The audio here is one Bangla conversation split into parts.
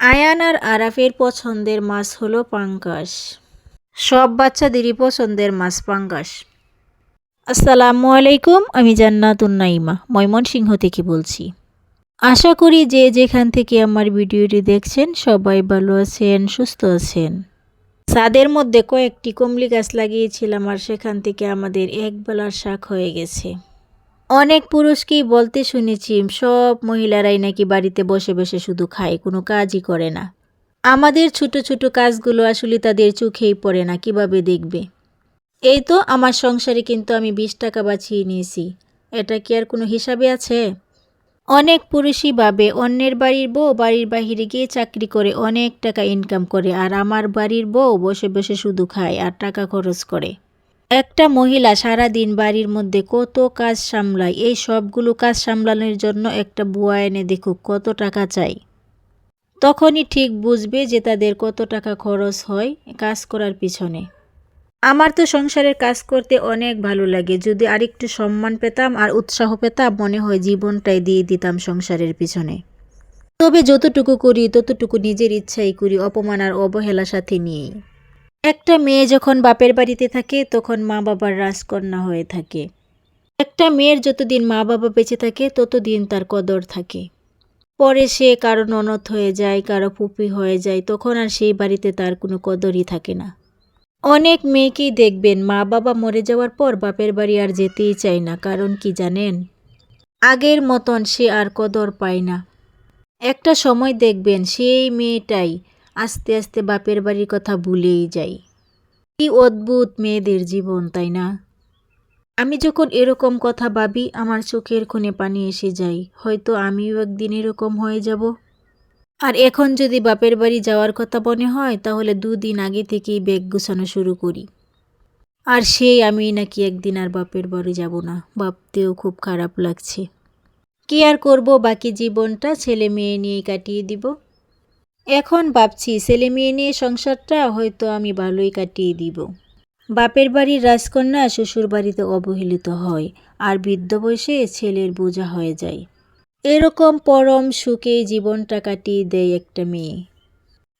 আয়ান আর আরাফের পছন্দের মাছ হলো পাঙ্গাস। সব বাচ্চাদেরই পছন্দের মাছ পাঙ্গাস। আসসালামু আলাইকুম, আমি জান্নাতুন নাইমা ময়মনসিংহ থেকে বলছি। আশা করি যে যেখান থেকে আমার ভিডিওটি দেখছেন, সবাই ভালো আছেন, সুস্থ আছেন। ছাদের মধ্যে কয়েকটি কমলি গাছ লাগিয়েছিলাম আর সেখান থেকে আমাদের এক বেলার শাক হয়ে গেছে। অনেক পুরুষকেই বলতে শুনেছি, সব মহিলারাই নাকি বাড়িতে বসে বসে শুধু খায়, কোনো কাজই করে না। আমাদের ছোট ছোট কাজগুলো আসলে তাদের চোখেই পড়ে না, কীভাবে দেখবে? এই তো আমার সংসারে কিন্তু আমি বিশ টাকা বাঁচিয়ে নিয়েছি। এটা কি আর কোনো হিসাবে আছে? অনেক পুরুষই ভাবে, অন্যের বাড়ির বউ বাড়ির বাহিরে গিয়ে চাকরি করে অনেক টাকা ইনকাম করে, আর আমার বাড়ির বউ বসে বসে শুধু খায় আর টাকা খরচ করে। একটা মহিলা সারা দিন বাড়ির মধ্যে কত কাজ সামলায়, এই সবগুলো কাজ সামলানোর জন্য একটা বুয়া এনে দেখুক কত টাকা চাই তখনই ঠিক বুঝবে যে তাদের কত টাকা খরচ হয় কাজ করার পিছনে। আমার তো সংসারের কাজ করতে অনেক ভালো লাগে, যদি আরেকটু সম্মান পেতাম আর উৎসাহ পেতাম, মনে হয় জীবনটাই দিয়ে দিতাম সংসারের পিছনে। তবে যতটুকু করি, ততটুকু নিজের ইচ্ছাই করি, অপমান আর অবহেলা সাথে নিয়েই। একটা মেয়ে যখন বাপের বাড়িতে থাকে, তখন মা বাবার রাজকন্যা হয়ে থাকে। একটা মেয়ের যতদিন মা বাবা বেঁচে থাকে, ততদিন তার কদর থাকে। পরে সে কারও ননদ হয়ে যায়, কারও পুপি হয়ে যায়, তখন আর সেই বাড়িতে তার কোনো কদরই থাকে না। অনেক মেয়েকেই দেখবেন মা বাবা মরে যাওয়ার পর বাপের বাড়ি আর যেতেই চায় না, কারণ কি জানেন? আগের মতন সে আর কদর পায় না। একটা সময় দেখবেন সেই মেয়েটাই আস্তে আস্তে বাপের বাড়ির কথা ভুলেই যাই। কি অদ্ভুত মেয়েদের জীবন, তাই না? আমি যখন এরকম কথা ভাবি, আমার চোখের কোণে পানি এসে যায়। হয়তো আমিও একদিন এরকম হয়ে যাব। আর এখন যদি বাপের বাড়ি যাওয়ার কথা মনে হয়, তাহলে দুদিন আগে থেকেই ব্যাগ গুছানো শুরু করি। আর সেই আমি নাকি একদিন আর বাপের বাড়ি যাব না। ভাবতেও খুব খারাপ লাগছে। কি আর করব? বাকি জীবনটা ছেলে মেয়ে নিয়েই কাটিয়ে দিব। এখন ভাবছি ছেলে মেয়ে নিয়ে সংসারটা হয়তো আমি ভালোই কাটিয়ে দিব। বাপের বাড়ির রাজকন্যা শ্বশুর বাড়িতে অবহেলিত হয় আর বৃদ্ধ বয়সে ছেলের বোঝা হয়ে যায়। এরকম পরম সুখে জীবনটা কাটিয়ে দেয় একটা মেয়ে।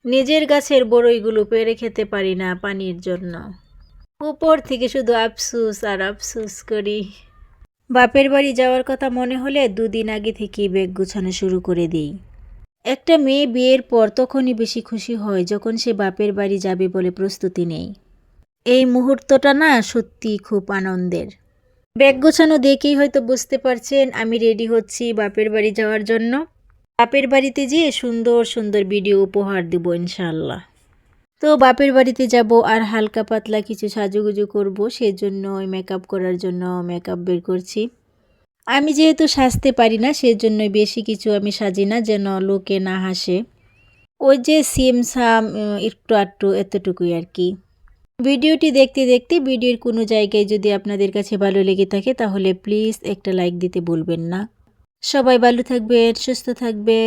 নিজের গাছের বড়ইগুলো পেরে খেতে পারি না পানির জন্য। উপর থেকে শুধু আফসুস আর আফসুস করি। বাপের বাড়ি যাওয়ার কথা মনে হলে দুদিন আগে থেকেই ব্যাগ গুছানো শুরু করে দিই। একটা মেয়ে বিয়ের পর তখনই বেশি খুশি হয় যখন সে বাপের বাড়ি যাবে বলে প্রস্তুতি নেই এই মুহূর্তটা না সত্যি খুব আনন্দের। ব্যাগ গোছানো দেখেই হয়তো বুঝতে পারছেন, আমি রেডি হচ্ছি বাপের বাড়ি যাওয়ার জন্য। বাপের বাড়িতে যেয়ে সুন্দর সুন্দর ভিডিও উপহার দেব ইনশাল্লাহ তো বাপের বাড়িতে যাব আর হালকা পাতলা কিছু সাজুগুজু করব, সেজন্য ওই মেকআপ করার জন্য মেকআপ বের করছি। আমি যেহেতু সাজতে পারি না সেজন্য বেশি কিছু আমি সাজি না যেন লোকে না হাসে। ওই যে সিম সাম একটু আটটু এতটুকুই আর কি। ভিডিওটি দেখতে দেখতে ভিডিওর কোনো জায়গায় যদি আপনাদের কাছে ভালো লেগে থাকে, তাহলে প্লিজ একটা লাইক দিতে বলবেন না। সবাই ভালো থাকবেন, সুস্থ থাকবে